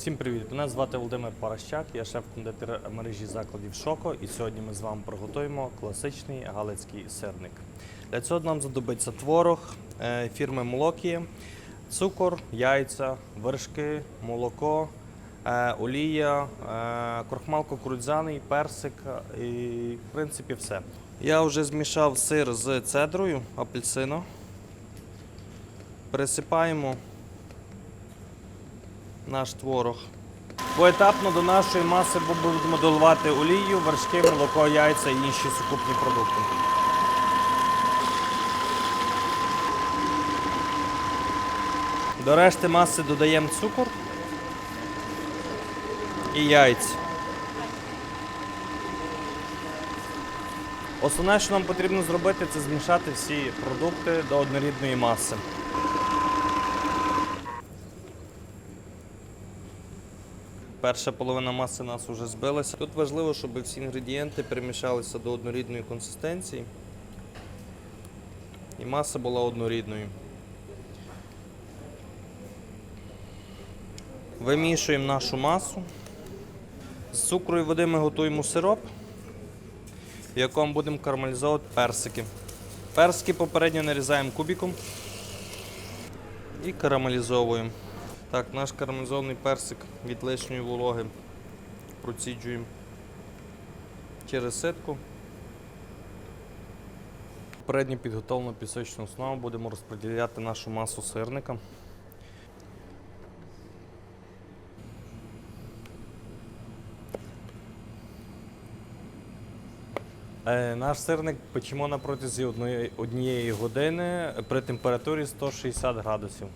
Всім привіт! Мене звати Володимир Паращак, я шеф-кондитер мережі закладів Шоко, і сьогодні ми з вами приготуємо класичний галицький сирник. Для цього нам знадобиться творог е, фірми Молокія, цукор, яйця, вершки, молоко, е, олія, е, крохмал кукурудзяний, персик і в принципі все. Я вже змішав сир з цедрою апельсину. Пересипаємо наш творог. Поетапно до нашої маси будемо доливати олію, вершки, молоко, яйця і інші сукупні продукти. До решти маси додаємо цукор і яйця. Основне, що нам потрібно зробити, це змішати всі продукти до однорідної маси. Перша половина маси нас вже збилася. Тут важливо, щоб всі інгредієнти перемішалися до однорідної консистенції. І маса була однорідною. Вимішуємо нашу масу. З цукру і води ми готуємо сироп, в якому будемо карамелізовувати персики. Персики попередньо нарізаємо кубиком і карамелізовуємо. Так, наш карамелізований персик від лишньої вологи проціджуємо через ситку. Попередньо підготовлену пісочну основу будемо розподіляти нашу масу сирника. Е, Наш сирник печемо на протязі однієї години при температурі 160 градусів.